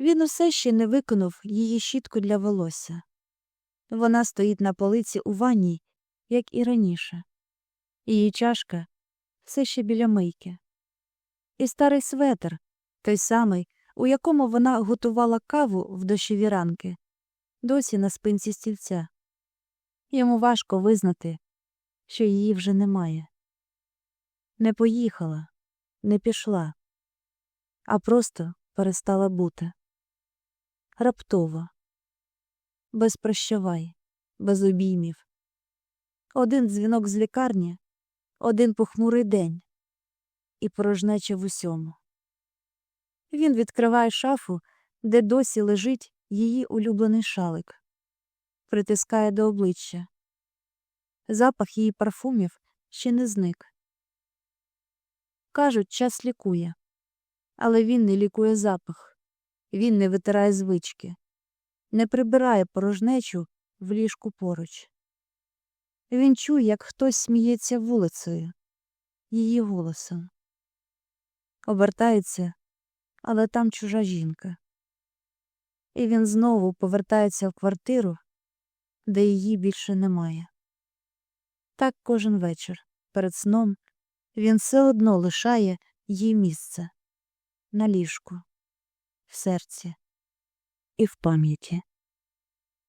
Він усе ще не виконав її щітку для волосся. Вона стоїть на полиці у ванній, як і раніше. Її чашка все ще біля мийки. І старий светр, той самий, у якому вона готувала каву в дощові ранки, досі на спинці стільця. Йому важко визнати, що її вже немає. Не поїхала, не пішла, а просто перестала бути. Раптово, без прощавай, без обіймів. Один дзвінок з лікарні, один похмурий день і порожнеча в усьому. Він відкриває шафу, де досі лежить її улюблений шалик, притискає до обличчя. Запах її парфумів ще не зник. Кажуть, час лікує, але він не лікує запах, він не витирає звички, не прибирає порожнечу в ліжку поруч. Він чує, як хтось сміється вулицею, її голосом. Обертається, але там чужа жінка. І він знову повертається в квартиру, де її більше немає. Так кожен вечір, перед сном, він все одно лишає їй місце на ліжку, в серці і в пам'яті.